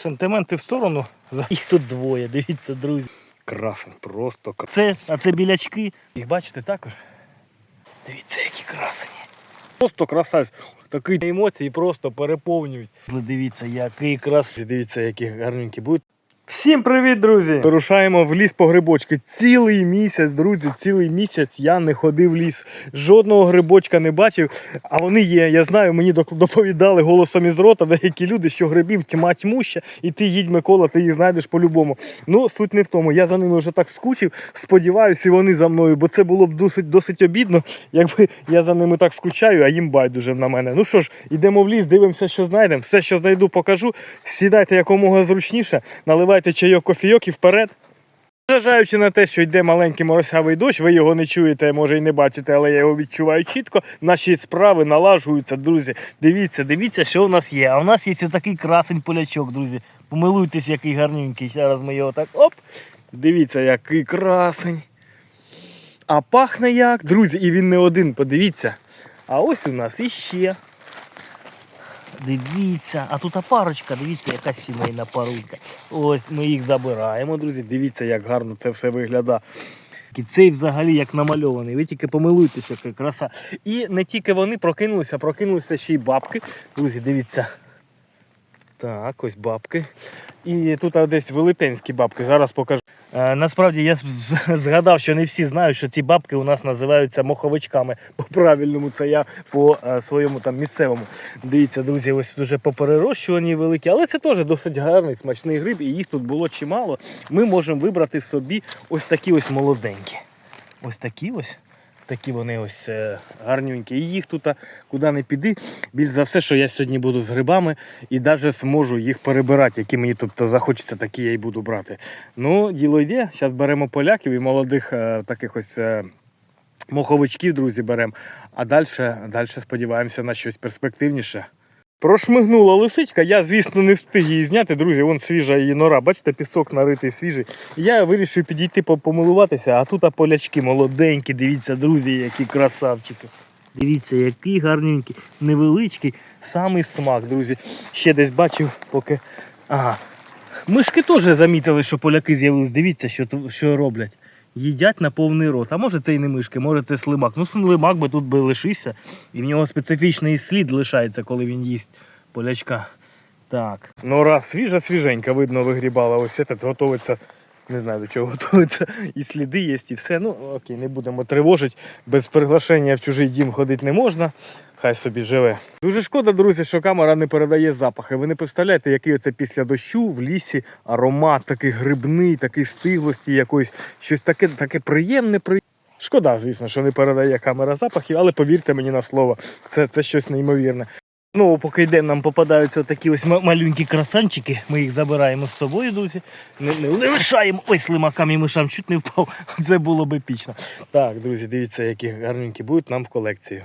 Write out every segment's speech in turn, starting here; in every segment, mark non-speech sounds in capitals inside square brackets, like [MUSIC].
Сентименти в сторону. Їх тут двоє, дивіться, друзі. Красень, просто красень. Це, а це білячки. Їх бачите також? Дивіться, які красені. Просто красавець. Такі емоції просто переповнюють. Дивіться, який красивий. Дивіться, які гарненькі будуть. Всім привіт, друзі! Вирушаємо в ліс по грибочки. Цілий місяць, друзі, цілий місяць я не ходив в ліс. Жодного грибочка не бачив. А вони є. Я знаю, мені доповідали голосом із рота деякі люди, що грибів тьма тьмуща, і ти їдь, Микола, ти їх знайдеш по-любому. Ну, суть не в тому. Я за ними вже так скучив. Сподіваюся, і вони за мною, бо це було б досить досить обідно, якби я за ними так скучаю, а їм байдуже на мене. Ну що ж, йдемо в ліс, дивимося, що знайдемо. Все, що знайду, покажу. Сідайте якомога зручніше, наливайте чайок, кофійок і вперед. Зважаючи на те, що йде маленький моросявий дощ, ви його не чуєте, може і не бачите, але я його відчуваю чітко. Наші справи налажуються, друзі. Дивіться, дивіться, що у нас є. А у нас є ось такий красень полячок, друзі. Помилуйтесь, який гарненький. Зараз ми його так оп. Дивіться, який красень. А пахне як, друзі, і він не один, подивіться. А ось у нас іще. Дивіться, а тут парочка, дивіться, яка сімейна парулька. Ось ми їх забираємо, друзі. Дивіться, як гарно це все виглядає. І цей взагалі як намальований. Ви тільки помилуйтеся, яка краса. І не тільки вони прокинулися, прокинулися ще й бабки. Друзі, дивіться. Так, ось бабки. І тут десь велетенські бабки. Зараз покажу. Е, насправді я згадав, що не всі знають, що ці бабки у нас називаються моховичками. По-правильному, це я по е, своєму там місцевому. Дивіться, друзі, ось вже поперерощувані великі, але це теж досить гарний смачний гриб, і їх тут було чимало. Ми можемо вибрати собі ось такі ось молоденькі. Ось такі ось. Такі вони ось е, гарненькі. І їх тут, куди не піди. Більш за все, що я сьогодні буду з грибами і навіть зможу їх перебирати, які мені тобто захочеться, такі я й буду брати. Ну, діло йде. Зараз беремо поляків і молодих е, таких ось е, моховичків, друзі, беремо. А далі, далі сподіваємося на щось перспективніше. Прошмигнула лисичка, я, звісно, не встиг її зняти, друзі, вон свіжа її нора. Бачите, пісок наритий свіжий. Я вирішив підійти помилуватися, а тут полячки молоденькі, дивіться, друзі, які красавчики. Дивіться, який гарненький, невеличкий, самий смак, друзі. Ще десь бачив, поки. Ага. Мишки теж замітили, що поляки з'явились. Дивіться, що, що роблять. Їдять на повний рот. А може це і не мишки, може це слимак. Ну, слимак би тут би лишився, і в нього специфічний слід лишається, коли він їсть полячка. Так. Нора свіжа, свіженька, видно, вигрібала. Ось це готується. Не знаю до чого готується. І сліди є, і все. Ну, окей, не будемо тривожити. Без приглашення в чужий дім ходити не можна. Хай собі живе. Дуже шкода, друзі, що камера не передає запахи. Ви не представляєте, який оце після дощу в лісі аромат, такий грибний, такий стиглості якоїсь, щось таке, таке приємне, приємне. Шкода, звісно, що не передає камера запахів, але повірте мені на слово, це, це щось неймовірне. Ну, поки йдемо, нам попадаються такі ось малюнькі красанчики. Ми їх забираємо з собою, друзі. Не, не, лишаємо. Ой, слимакам і мишам чуть не впав. [LAUGHS] Це було б епічно. Так, друзі, дивіться, які гарненькі будуть нам в колекцію.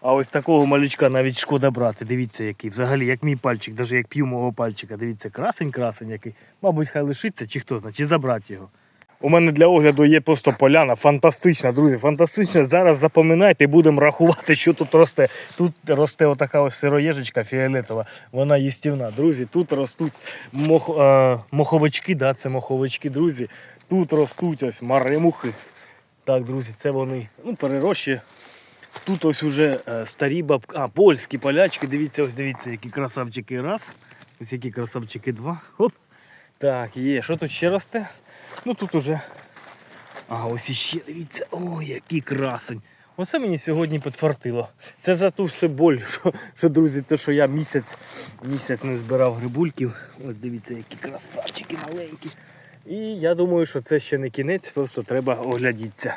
А ось такого малючка навіть шкода брати. Дивіться, який. Взагалі, як мій пальчик, навіть як п'ю мого пальчика. Дивіться, красень, красень який. Мабуть, хай лишиться, чи хто знає, чи забрати його. У мене для огляду є просто поляна. Фантастична, друзі, фантастична. Зараз запам'ятайте і будемо рахувати, що тут росте. Тут росте отака ось сироєжечка фіолетова, вона їстівна. Друзі, тут ростуть мох, е, моховички, да, це моховички, друзі. Тут ростуть ось маремухи. Так, друзі, це вони. Ну, перерощі. Тут ось уже е, старі бабки, а, польські полячки. Дивіться, ось дивіться, які красавчики. Раз. Ось які красавчики два. Хоп. Так, є. Що тут ще росте? Ну тут уже. А ось іще, дивіться, ой, який красень. Оце мені сьогодні підфартило. Це за ту все боль, що, що друзі, те, що я місяць, місяць не збирав грибульків. Ось дивіться, які красавчики маленькі. І я думаю, що це ще не кінець, просто треба оглядіться.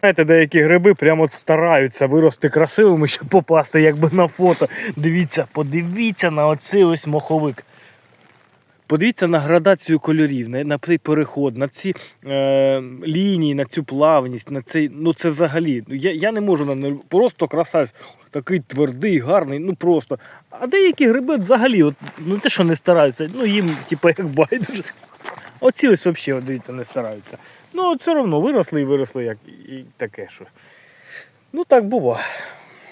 Знаєте, деякі гриби прямо от стараються вирости красивими, щоб попасти якби на фото. Дивіться, подивіться на оцей ось моховик. Подивіться на градацію кольорів, на, на цей переход, на ці е, лінії, на цю плавність, на цей. Ну це взагалі. ну, Я, я не можу на просто красавець, такий твердий, гарний, ну просто. А деякі гриби взагалі, от, ну те, що не стараються, ну їм, типу, як байдуже. Оці ось взагалі, дивіться, не стараються. Ну, все одно виросли і виросли, як і таке, що. Ну так бува.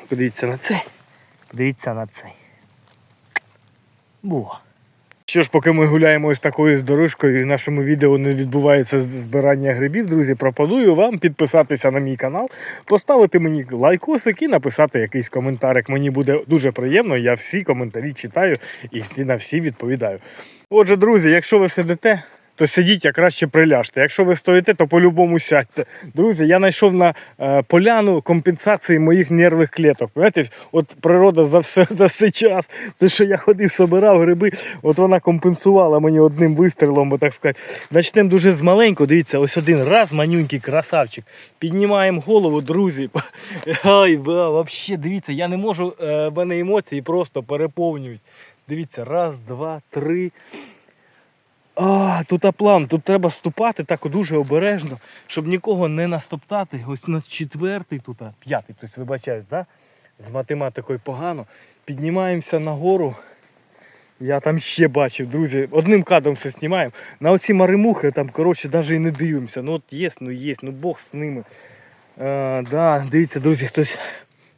Подивіться на цей. Подивіться на цей. Бува. Що ж, поки ми гуляємо ось такою з дорожкою і в нашому відео не відбувається збирання грибів, друзі, пропоную вам підписатися на мій канал, поставити мені лайкосик і написати якийсь коментарик. Мені буде дуже приємно, я всі коментарі читаю і всі на всі відповідаю. Отже, друзі, якщо ви сидите, то сидіть, а краще приляжте. Якщо ви стоїте, то по-любому сядьте. Друзі, я знайшов на е, поляну компенсації моїх нервних клеток. Знаєте, от природа за все [LAUGHS] за цей час, те, що я ходив, собирав гриби, от вона компенсувала мені одним вистрілом, так сказати. Начнемо дуже з маленького. Дивіться, ось один раз, манюнький красавчик. Піднімаємо голову, друзі. [LAUGHS] Ай, ба, вообще, дивіться, я не можу, е, в мене емоції просто переповнюють. Дивіться, раз, два, три. А, тут аплан, тут треба ступати так дуже обережно, щоб нікого не настоптати. Ось у нас четвертий тут, а, п'ятий, тобто вибачаюсь, да? з математикою погано. Піднімаємося нагору. Я там ще бачив, друзі, одним кадром все знімаємо. На оці маримухи там, коротше, навіть і не дивимося. Ну от є, ну є, ну Бог з ними. А, да, дивіться, друзі, хтось.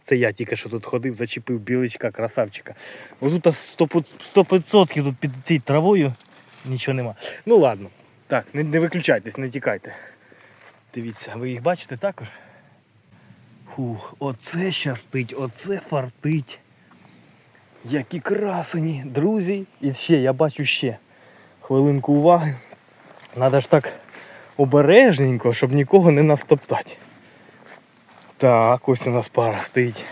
Це я тільки що тут ходив, зачепив біличка, красавчика. Ось тут 100% тут під цією травою нічого нема. Ну ладно. Так, не, не виключайтесь, не тікайте. Дивіться, ви їх бачите також? Фух, оце щастить, оце фартить. Які красені, друзі. І ще, я бачу ще. Хвилинку уваги. Надо ж так обережненько, щоб нікого не настоптати. Так, ось у нас пара стоїть.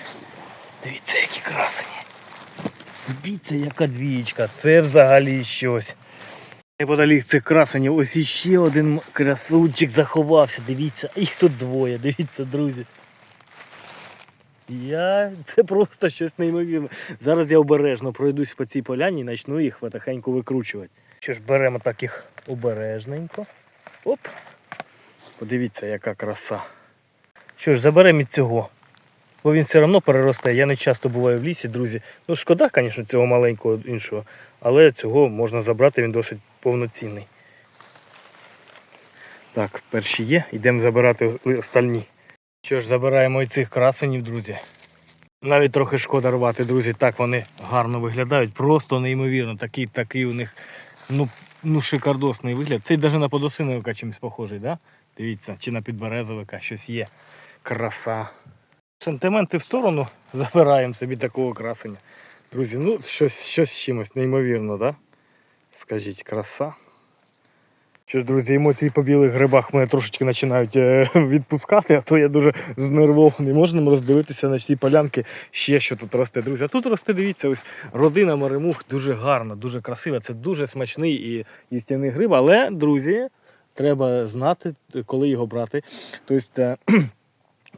Дивіться, які красені. Дивіться, яка двієчка. Це взагалі щось. Неподалік цих красенів ось іще один красунчик заховався. Дивіться, їх тут двоє. Дивіться, друзі. Я... Це просто щось неймовірне. Зараз я обережно пройдусь по цій поляні і почну їх потихеньку викручувати. Що ж, беремо так їх обережненько. Оп. Подивіться, яка краса. Що ж, заберемо і цього. Бо він все одно переросте. Я не часто буваю в лісі, друзі. Ну, шкода, звісно, цього маленького іншого, але цього можна забрати, він досить повноцінний. Так, перші є, йдемо забирати остальні. Що ж, забираємо і цих красенів, друзі. Навіть трохи шкода рвати, друзі. Так вони гарно виглядають. Просто неймовірно. Такий, такий у них ну, ну, шикардосний вигляд. Цей навіть на подосиновика чимось похожий, да? Дивіться, чи на підберезовика щось є. Краса. Сантименти в сторону [LAUGHS] забираємо собі такого красення. Друзі, ну щось, щось з чимось неймовірно, да? Скажіть, краса. Що ж, друзі, емоції по білих грибах мене трошечки починають е, [LAUGHS] відпускати, а то я дуже знервований. Можна роздивитися на цій полянки ще що тут росте, друзі. А тут росте, дивіться, ось родина маремух дуже гарна, дуже красива. Це дуже смачний і їстівний гриб, але, друзі, треба знати, коли його брати. Тобто, е, [CLEARS THROAT]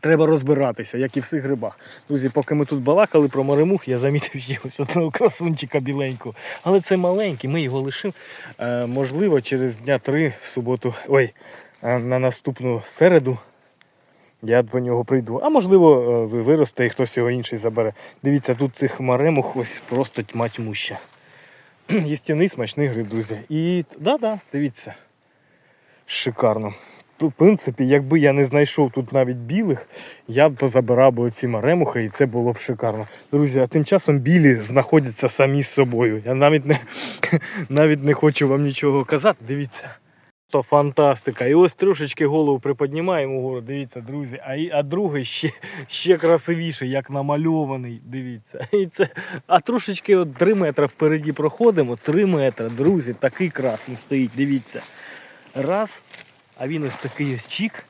Треба розбиратися, як і в всіх грибах. Друзі, поки ми тут балакали про маремух, я замітив ще ось одного красунчика біленького. Але це маленький, ми його лишимо. Е, можливо, через дня три в суботу, ой, е, на наступну середу я по нього прийду. А можливо, е, ви виросте і хтось його інший забере. Дивіться, тут цих маремух ось просто тьма тьмуща. [CLEARS THROAT] Єстяний смачний гриб, друзі. І да-да, дивіться. Шикарно. В принципі, якби я не знайшов тут навіть білих, я б позабирав би оці маремухи і це було б шикарно. Друзі, а тим часом білі знаходяться самі з собою. Я навіть не, [LAUGHS] навіть не хочу вам нічого казати. Дивіться. То фантастика. І ось трошечки голову приподнімаємо вгору. Дивіться, друзі. А, а другий ще, ще красивіший, як намальований. Дивіться. І це, а трошечки от 3 метри впереді проходимо. 3 метри, друзі, такий красний стоїть. Дивіться. Раз. А він ось такий ось чік.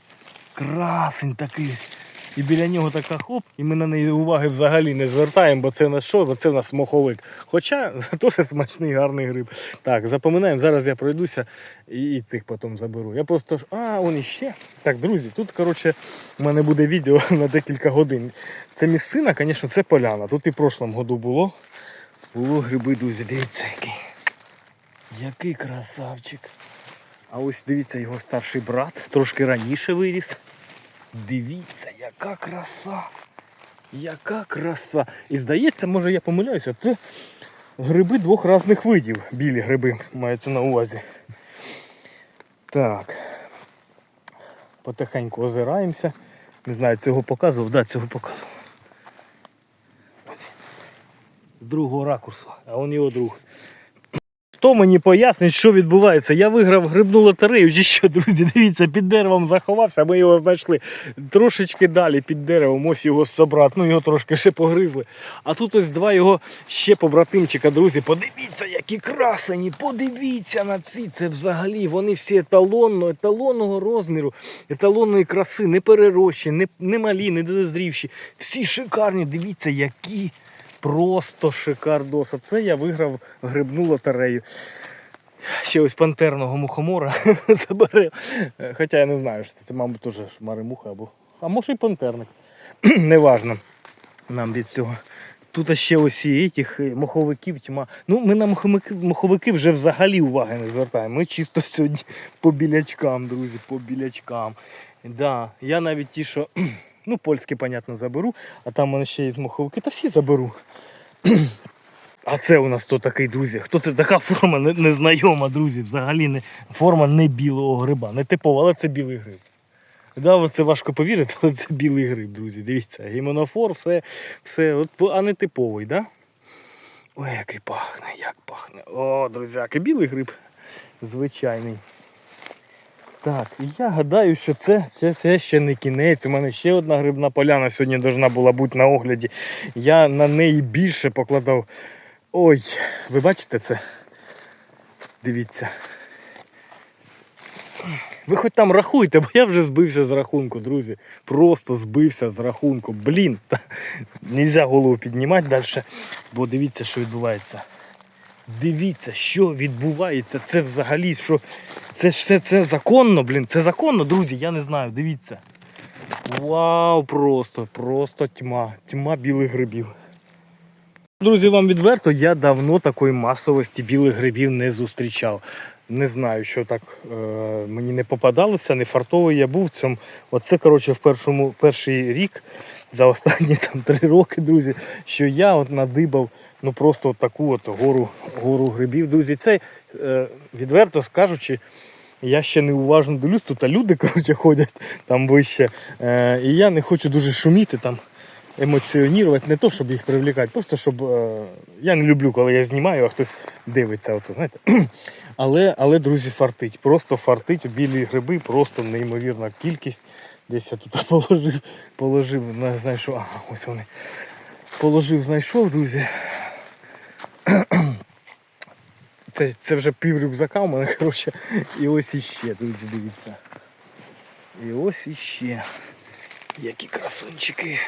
Красень такий ось. І біля нього така хоп, і ми на неї уваги взагалі не звертаємо, бо це на що? Бо це у нас моховик. Хоча [LAUGHS] теж смачний, гарний гриб. Так, запам'ятаємо, зараз я пройдуся і, і цих потім заберу. Я просто. А, он іще. Так, друзі, тут, коротше, у мене буде відео [LAUGHS] на декілька годин. Це місцина, звісно, це поляна. Тут і в прошлому году було. Було гриби, друзі, дивіться який. Який красавчик. А ось дивіться його старший брат, трошки раніше виріс. Дивіться, яка краса. Яка краса. І здається, може я помиляюся, це гриби двох різних видів. Білі гриби мається на увазі. Так. Потихеньку озираємося. Не знаю, цього показував, да, цього показував. Ось. З другого ракурсу, а он його друг. Хто мені пояснить, що відбувається? Я виграв грибну лотерею, чи що, друзі, дивіться, під деревом заховався, ми його знайшли. Трошечки далі під деревом, ось його собрат, ну його трошки ще погризли. А тут ось два його ще побратимчика, друзі. Подивіться, які красені, подивіться на ці. Це взагалі вони всі еталонно, еталонного розміру, еталонної краси, не перерощі, не, не малі, не дозрівші. Всі шикарні, дивіться, які. Просто шикардос. Це я виграв грибну лотерею. Ще ось пантерного мухомора [LAUGHS] забере. Е, Хоча я не знаю, що це мабуть, теж маримуха або. А може і пантерник. [CLEARS THROAT] Неважно нам від цього. Тут ще ось і тих моховиків тьма. Ну, ми на моховики, моховики вже взагалі уваги не звертаємо. Ми чисто сьогодні по білячкам, друзі, по білячкам. Да, я навіть ті, що [CLEARS THROAT] ну, польські, понятно, заберу, а там мене ще є моховики, та всі заберу. [CLEARS THROAT] А це у нас хто такий, друзі? Хто це така форма не- незнайома, друзі? Взагалі не форма не білого гриба, не типова, але це білий гриб. Да, це важко повірити, але це білий гриб, друзі. Дивіться, гіменофор, все, все, от, а не типовий, да? Ой, який пахне, як пахне. О, друзяки, білий гриб. Звичайний. Так, і я гадаю, що це, це, це ще не кінець. У мене ще одна грибна поляна сьогодні должна була бути на огляді. Я на неї більше покладав. Ой, ви бачите це? Дивіться. Ви хоч там рахуйте, бо я вже збився з рахунку, друзі. Просто збився з рахунку. Блін, нельзя голову піднімати далі, бо дивіться, що відбувається. Дивіться, що відбувається. Це взагалі, що. Це це, це законно, блін. Це законно, друзі, я не знаю, дивіться. Вау, просто, просто тьма. Тьма білих грибів. Друзі, вам відверто, я давно такої масовості білих грибів не зустрічав. Не знаю, що так е, мені не попадалося, не фартовий я був в цьому. Оце, коротше, в першому, перший рік, за останні там три роки, друзі, що я от надибав ну просто от таку от гору, гору грибів. Друзі, це е, відверто скажучи, я ще не уважно дивлюсь, тут люди [LAUGHS] коротше, ходять там вище. Е, і я не хочу дуже шуміти там емоціонувати, не то, щоб їх привлікати, просто щоб. Е, я не люблю, коли я знімаю, а хтось дивиться. От, знаєте. [CLEARS THROAT] Але, але, друзі, фартить. Просто фартить. Білі гриби, просто неймовірна кількість. Десь я тут [LAUGHS] положив, положив, знайшов. Ага, ось вони. Положив, знайшов, друзі. [CLEARS THROAT] Це, це вже пів рюкзака у мене, [LAUGHS] коротше. І ось іще, друзі, дивіться. І ось іще. Які красунчики.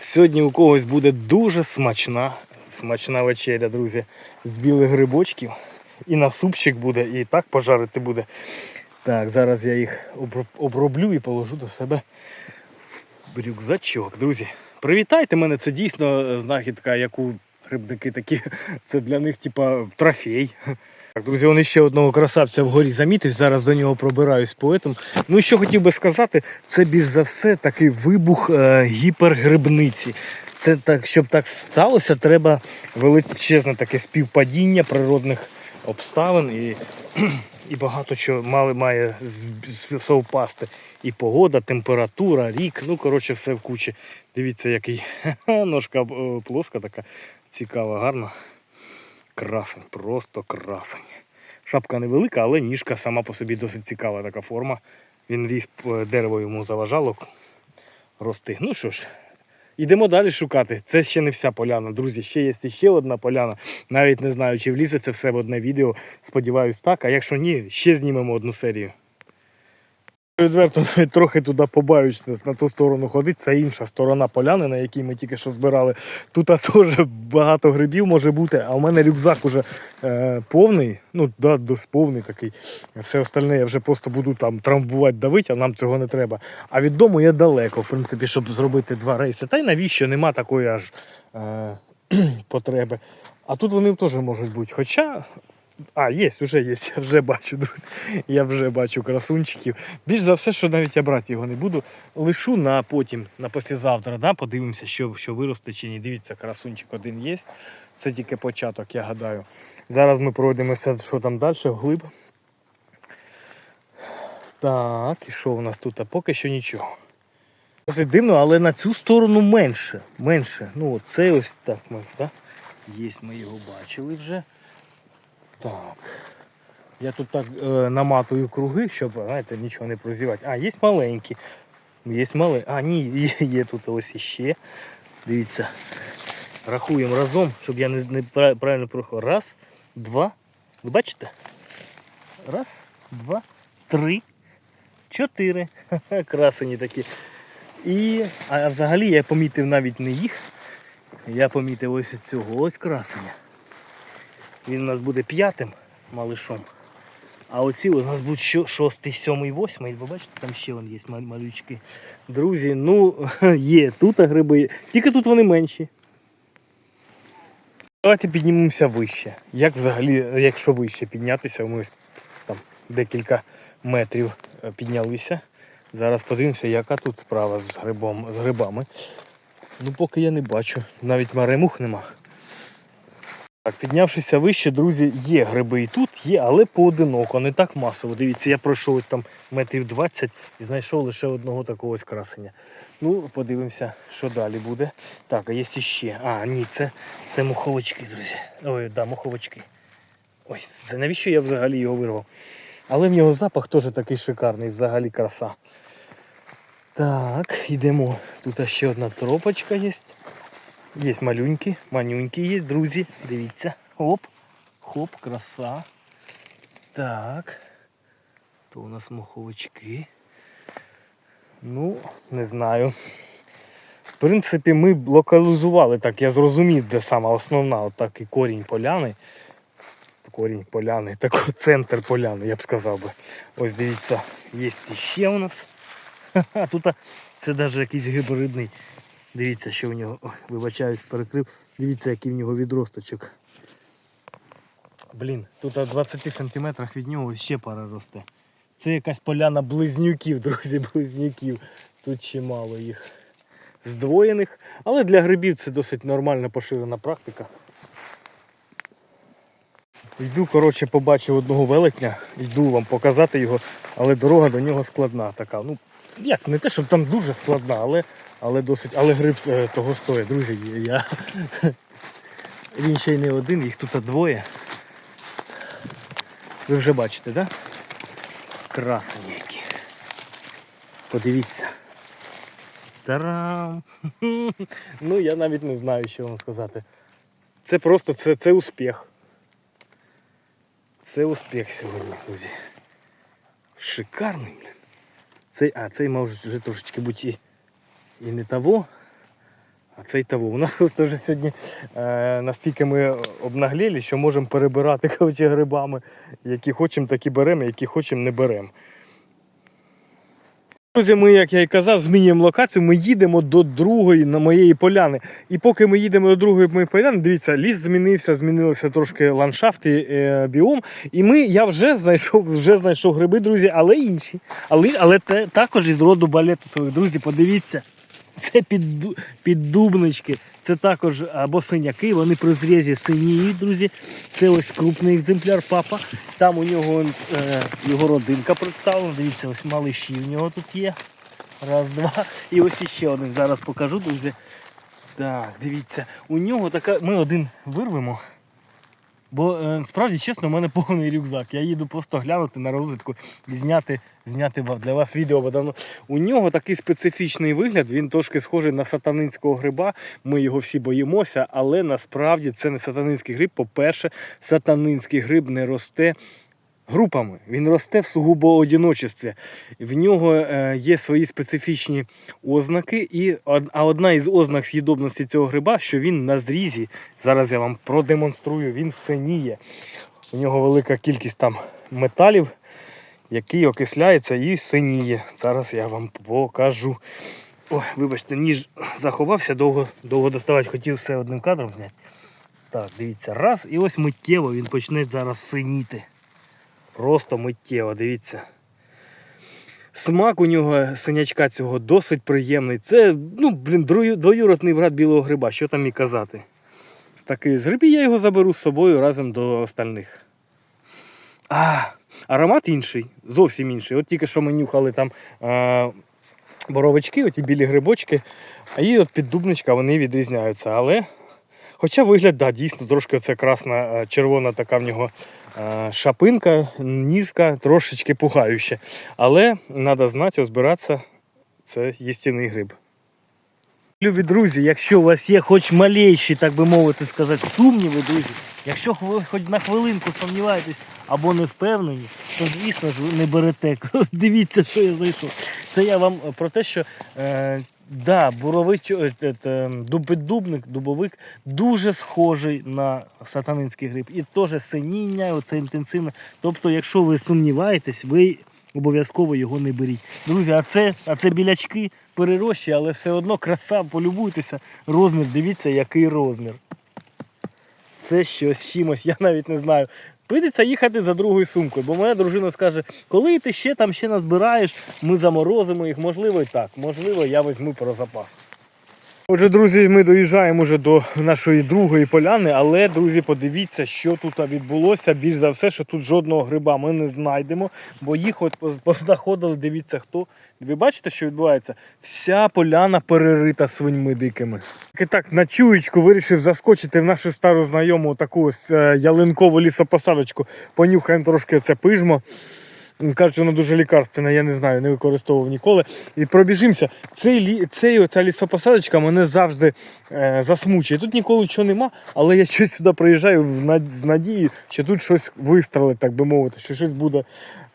Сьогодні у когось буде дуже смачна, смачна вечеря, друзі, з білих грибочків. І на супчик буде, і так пожарити буде. Так, зараз я їх оброблю і положу до себе в рюкзачок, друзі. Привітайте мене, це дійсно е, знахідка, яку грибники такі. Це для них, типа, трофей. Так, друзі, вони ще одного красавця вгорі замітив. Зараз до нього пробираюсь поетом. Ну і що хотів би сказати, це більш за все такий вибух е, гіпергрибниці. Це так, щоб так сталося, треба величезне таке співпадіння природних обставин і, і багато чого мали, має совпасти. І погода, температура, рік, ну коротше, все в кучі. Дивіться, який [LAUGHS] ножка е, плоска така цікава, гарна. Красень, просто красень. Шапка невелика, але ніжка сама по собі досить цікава така форма. Він ріс е, дерево йому заважало рости. Ну що ж, йдемо далі шукати. Це ще не вся поляна. Друзі, ще є ще одна поляна. Навіть не знаю, чи влізе це все в одне відео. Сподіваюсь, так. А якщо ні, ще знімемо одну серію. Відверто навіть трохи туди побаюся на ту сторону ходити. Це інша сторона поляни, на якій ми тільки що збирали. Тут теж багато грибів може бути, а у мене рюкзак уже е, повний, ну да, повний такий. Все остальне я вже просто буду там трамбувати, давити, а нам цього не треба. А від дому я далеко, в принципі, щоб зробити два рейси. Та й навіщо нема такої аж е, [CLEARS THROAT] потреби. А тут вони теж можуть бути. Хоча. А, є, вже є, я вже бачу, друзі. Я вже бачу красунчиків. Більш за все, що навіть я брати його не буду. Лишу на потім, на післязавтра, да, подивимося, що, що виросте чи ні. Дивіться, красунчик один є. Це тільки початок, я гадаю. Зараз ми пройдемося, що там далі, вглиб. Так, і що у нас тут? А поки що нічого. Досить дивно, але на цю сторону менше. Менше. Ну, це ось так ми, да? Є, ми його бачили вже. Так. Я тут так е, наматую круги, щоб, знаєте, нічого не прозівати. А, є маленькі. Є маленькі. А, ні, є, є тут ось іще. Дивіться. Рахуємо разом, щоб я не, не правильно прохав. Раз, два. Ви бачите? Раз, два, три, чотири. [LAUGHS] Красені такі. І, а взагалі я помітив навіть не їх. Я помітив ось цього ось красення. Він у нас буде п'ятим малишом. А оці у нас будуть шостий, сьомий, восьмий. Ви бачите, там ще вон є малючки. Друзі, ну [LAUGHS] є тут гриби, тільки тут вони менші. Давайте піднімемося вище. Як взагалі, якщо вище піднятися, ми там декілька метрів е, піднялися. Зараз подивимося, яка тут справа з, грибом, з грибами. Ну, поки я не бачу. Навіть маремух нема. Так, піднявшися вище, друзі, є гриби і тут, є, але поодиноко, не так масово. Дивіться, я пройшов там метрів 20 і знайшов лише одного такого ось красення. Ну, подивимося, що далі буде. Так, а є ще. А, ні, це, це муховички, друзі. Ой, да, муховички. Ой, це навіщо я взагалі його вирвав? Але в нього запах теж такий шикарний, взагалі краса. Так, йдемо. Тут ще одна тропочка є. Є малюнькі, манюнькі є, друзі. Дивіться. Оп. Хоп, краса. Так. То у нас моховички. Ну, не знаю. В принципі, ми б локалізували так, я зрозумів, де сама основна, отак і корінь поляни. Корінь поляни, такий центр поляни, я б сказав би. Ось дивіться, є ще у нас. [LAUGHS] Ха-ха, тут це навіть якийсь гибридний. Дивіться, що в нього. Ой, вибачаюсь, перекрив. Дивіться, який в нього відросточок. Блін, тут на 20 сантиметрах від нього ще пара росте. Це якась поляна близнюків, [LAUGHS] друзі, близнюків. Тут чимало їх здвоєних. Але для грибів це досить нормальна поширена практика. Йду, коротше, побачив одного велетня, йду вам показати його, але дорога до нього складна така. Ну, як, не те, щоб там дуже складна, але, але досить. Але гриб е, того стоїть, друзі. Я... [LAUGHS] Він ще й не один, їх тут двоє. Ви вже бачите, так? Да? Красені які. Подивіться. Тарам! [LAUGHS] Ну я навіть не знаю, що вам сказати. Це просто це, це успіх. Це успіх сьогодні, друзі. Шикарний, блін. Цей, а, цей може вже трошечки бути і, не того, а цей того. У нас просто вже сьогодні е, настільки ми обнагліли, що можемо перебирати [LAUGHS] коротше, грибами. Які хочемо, такі беремо, які хочемо, не беремо. Друзі, ми, як я і казав, змінюємо локацію. Ми їдемо до другої на моєї поляни. І поки ми їдемо до другої моєї поляни, дивіться, ліс змінився, змінилися трошки ландшафт і е, біом. І ми, я вже знайшов, вже знайшов гриби, друзі, але інші. Але, але те, також із роду балетусових. Друзі, подивіться. [LAUGHS] Це підду, піддубнички, це також або синяки, вони при зрізі синіють, друзі. Це ось крупний екземпляр папа. Там у нього е, його родинка представлена. Дивіться, ось малиші у нього тут є. Раз, два. І ось іще один. Зараз покажу, друзі. Так, дивіться, у нього така. Ми один вирвемо. Бо е, справді чесно, у мене [LAUGHS] повний рюкзак. Я їду просто глянути на розвитку і зняти, зняти для вас відео. Бо. У нього такий специфічний вигляд, він трошки схожий на сатанинського гриба. Ми його всі боїмося, але насправді це не сатанинський гриб. По-перше, сатанинський гриб не росте групами. Він росте в сугубо одиночестві. В нього е, є свої специфічні ознаки, і а одна із ознак з'їдобності цього гриба, що він на зрізі. Зараз я вам продемонструю, він синіє. У нього велика кількість там металів, який окисляється і синіє. Зараз я вам покажу. Ой, вибачте, ніж заховався, довго, довго доставати, хотів все одним кадром зняти. Так, дивіться, раз, і ось миттєво він почне зараз синіти. Просто миттєво, дивіться. Смак у нього синячка цього досить приємний. Це, ну, блін, двоюродний брат білого гриба, що там і казати. З такої з грибів я його заберу з собою разом до остальних. А, аромат інший, зовсім інший. От тільки що ми нюхали там а, боровички, оті білі грибочки, і от піддубничка вони відрізняються. Але Хоча вигляд, да, дійсно, трошки це красна, е, червона така в нього е, шапинка, ніжка, трошечки пугаюча. Але треба знати, розбиратися, це їстівний гриб. Любі друзі, якщо у вас є хоч малейші, так би мовити сказати, сумніви, друзі, якщо хоч на хвилинку сумніваєтесь або не впевнені, то звісно ж ви не берете. [LAUGHS] Дивіться, що я знайшов. Це я вам про те, що е, да, буровий чо- е, е, е, дуб- дубовик дуже схожий на сатанинський гриб. І теж синіння, оце інтенсивне. Тобто, якщо ви сумніваєтесь, ви обов'язково його не беріть. Друзі, а це, а це білячки перерощі, але все одно краса, полюбуйтеся. Розмір, дивіться, який розмір. Це щось чимось, я навіть не знаю. Прийдеться їхати за другою сумкою, бо моя дружина скаже, коли ти ще там ще назбираєш, ми заморозимо їх. Можливо, і так. Можливо, я візьму про запас. Отже, друзі, ми доїжджаємо вже до нашої другої поляни, але, друзі, подивіться, що тут відбулося. Більш за все, що тут жодного гриба ми не знайдемо, бо їх от познаходили, дивіться хто. Ви бачите, що відбувається? Вся поляна перерита свиньми дикими. І так, на чуєчку вирішив заскочити в нашу стару знайому таку ось е, ялинкову лісопосадочку. Понюхаємо трошки це пижмо. Кажуть, воно дуже лікарственне, я не знаю, не використовував ніколи. І пробіжимося. Цей, цей, оця лісопосадочка мене завжди е, засмучує. Тут ніколи нічого нема, але я щось сюди приїжджаю в з надією, що тут щось вистрелить, так би мовити, що щось буде.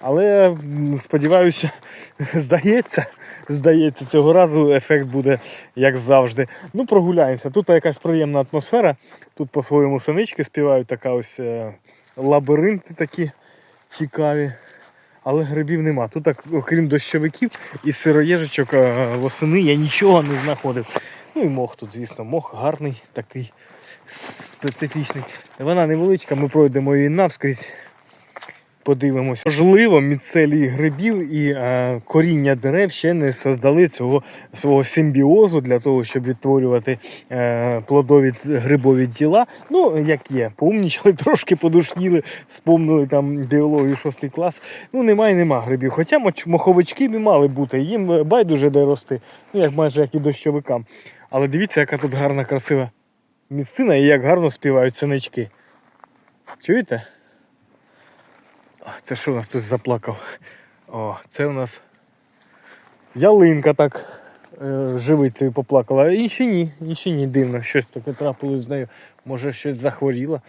Але сподіваюся, [LAUGHS] здається, здається, цього разу ефект буде як завжди. Ну, прогуляємося. Тут якась приємна атмосфера. Тут по-своєму синички співають, така ось е, лабіринти такі цікаві. Але грибів нема. Тут, так, окрім дощовиків і сироєжичок е, восени, я нічого не знаходив. Ну і мох тут, звісно, мох гарний, такий специфічний. Вона невеличка, ми пройдемо її навскрізь. Подивимось. Можливо, міцелії грибів і е, коріння дерев ще не создали цього свого симбіозу для того, щоб відтворювати е, плодові грибові тіла. Ну, як є, поумнічали, [LAUGHS] трошки подушніли, спомнили там біологію 6 клас. Ну, немає, нема грибів. Хоча моховички б мали бути, їм байдуже де рости, ну як майже як і дощовикам. Але дивіться, яка тут гарна, красива місцина і як гарно співають синички. Чуєте? Це що у нас тут заплакав? О, це у нас ялинка так е, живицею поплакала, а інші ні, інші ні, дивно, щось таке трапилось з нею. Може щось захворіло.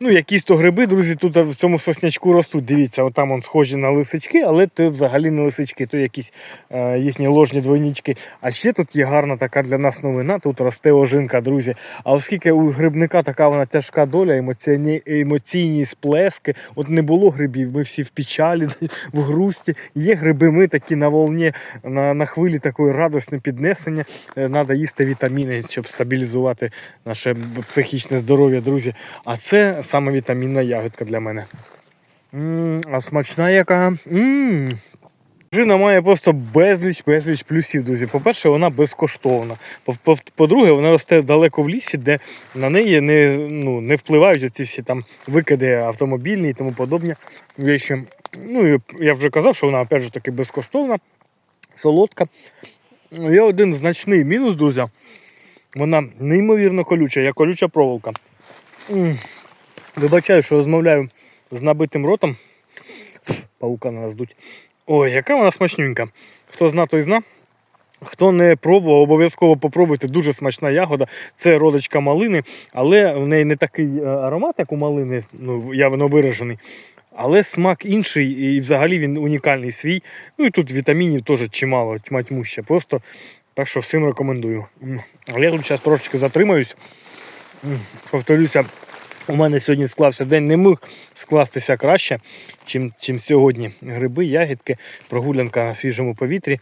Ну, якісь то гриби, друзі, тут в цьому соснячку ростуть. Дивіться, отам он схожі на лисички, але то взагалі не лисички, то якісь е, їхні ложні двойнички. А ще тут є гарна така для нас новина, тут росте ожинка, друзі. А оскільки у грибника така вона тяжка доля, емоційні, емоційні сплески, от не було грибів, ми всі в печалі, [LAUGHS] в грусті. Є гриби, ми такі на волні, на, на хвилі такої радосне піднесення. Треба їсти вітаміни, щоб стабілізувати наше психічне здоров'я, друзі. А це саме вітамінна ягодка для мене. м а смачна яка. м Жина має просто безліч, безліч плюсів, друзі. По-перше, вона безкоштовна. По- по- По-друге, вона росте далеко в лісі, де на неї не, ну, не впливають ці всі там викиди автомобільні і тому подобні речі. Ну, я вже казав, що вона опять же таки безкоштовна, солодка. Є один значний мінус, друзі. Вона неймовірно колюча, як колюча проволока. Вибачаю, що розмовляю з набитим ротом. Паука на нас дуть. Ой, яка вона смачненька. Хто зна, той зна. Хто не пробував, обов'язково попробуйте. Дуже смачна ягода. Це родочка малини, але в неї не такий е, аромат, як у малини, ну, явно виражений. Але смак інший і взагалі він унікальний свій. Ну і тут вітамінів теж чимало, тьма тьмуща. Просто так що всім рекомендую. Але я тут зараз трошечки затримаюсь. Повторюся, у мене сьогодні склався день, не міг скластися краще, чим, чим сьогодні. Гриби, ягідки, прогулянка на свіжому повітрі.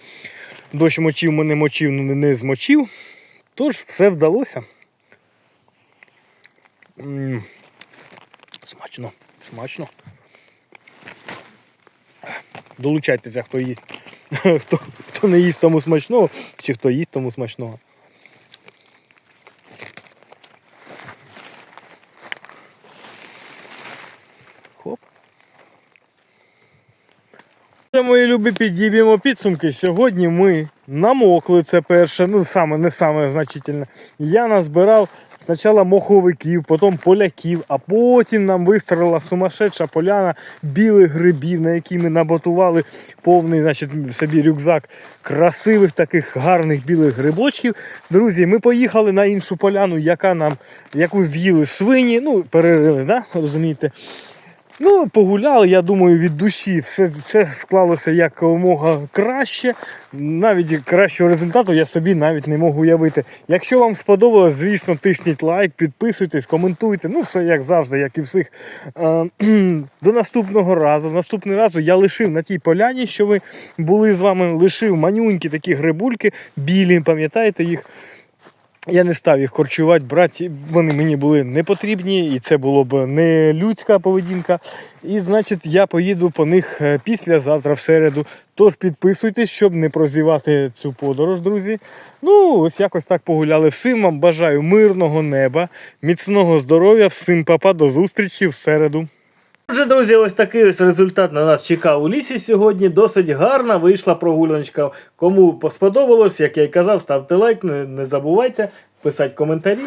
Дощ мочив, мене мочив, ну не- змочив. Тож все вдалося. Смачно, смачно. Долучайтеся, хто їсть. [LAUGHS] Хто, хто не їсть тому смачного, чи хто їсть тому смачного. Мої любі, підіб'ємо підсумки. Сьогодні ми намокли. Це перше, ну саме не саме значительне. Я назбирав спочатку моховиків, потім поляків, а потім нам вистрелила сумасшедша поляна білих грибів, на які ми наботували повний значить, собі рюкзак красивих таких гарних білих грибочків. Друзі, ми поїхали на іншу поляну, яка нам, яку з'їли свині, ну, перерили, да? розумієте. Ну, погуляли, я думаю, від душі все, все склалося якомога краще. Навіть кращого результату я собі навіть не можу уявити. Якщо вам сподобалось, звісно, тисніть лайк, підписуйтесь, коментуйте. Ну, все як завжди, як і всіх. Е, [CLEARS THROAT] До наступного разу. Наступного разу я лишив на тій поляні, що ви були з вами, лишив манюнькі такі грибульки, білі, пам'ятаєте їх. Я не став їх корчувати, брати, вони мені були не потрібні, і це було б не людська поведінка. І значить, я поїду по них е, післязавтра в середу. Тож підписуйтесь, щоб не прозівати цю подорож, друзі. Ну, ось якось так погуляли. Всім вам бажаю мирного неба, міцного здоров'я, всім папа, до зустрічі в середу. Отже, друзі, ось такий ось результат на нас чекав у лісі сьогодні. Досить гарна вийшла прогуляночка. Кому сподобалось, як я й казав, ставте лайк, не, забувайте писати коментарі.